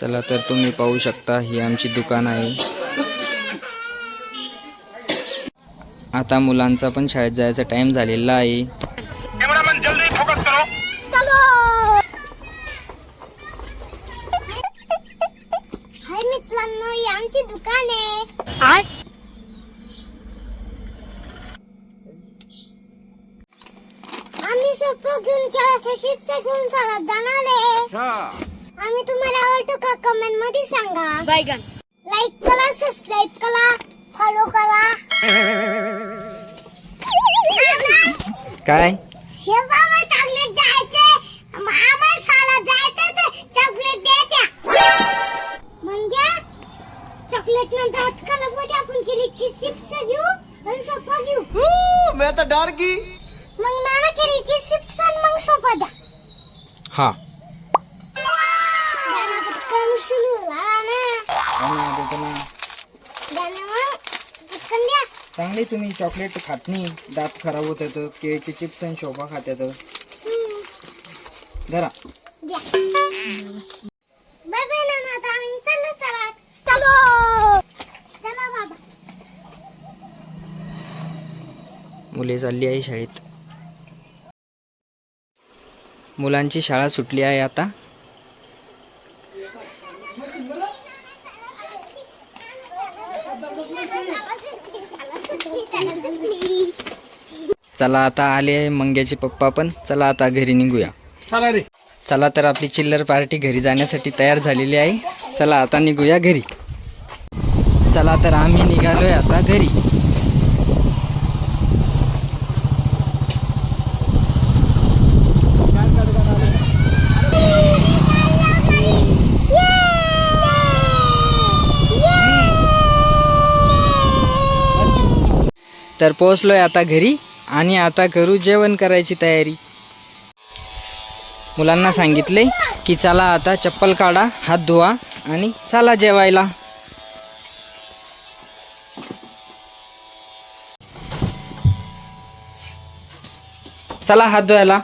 चला तर तुम्ही पाहू शकता ही आमची दुकान आहे. आता मुलांचा पण शाळेत जायचा टाइम झालेला आहे. हाय मित्रांनो ही आमची दुकान आहे. आम्ही सोपं घेऊन खेळाचे चिप्स घेऊन चालत जाणार आहे. आम्ही तुम्हाला आवडतो का कमेंटमध्ये सांगा. बैगन लाईक करा सबस्क्राईब करा फॉलो करा. काय? हे बाबा चॉकलेट जायचे. आम्हाला शाळा जायचं तर चॉकलेट द्यायच्या. म्हणजे चॉकलेट नंतर आजकाल मध्ये आपण केली चिप्स घेऊ आणि सोपा घेऊ. मैं तो डर गई मग नाना केली चिप्स आणि मग सोपा द्या. हा. चांगले तुम्ही चॉकलेट खात नाही दात खराब होत येतं केळीचे चिप्स आणि शोभा खात येतं धरा. मुले चालली आहे शाळेत. मुलांची शाळा सुटली आहे आता. चला आता आले मंग्याचे पप्पा पण. चला आता घरी निघूया. चला रे. चला तर आपली चिल्लर पार्टी घरी जाण्यासाठी तयार झालेली आहे. चला आता निघूया घरी. चला तर आम्ही निघालोय आता घरी. तर पोहोचलोय आता घरी. आणि आता करू जेवण करायची तयारी. मुलांना सांगितले की चला आता चप्पल काढा हात धुवा आणि चला जेवायला. चला हात धुवायला.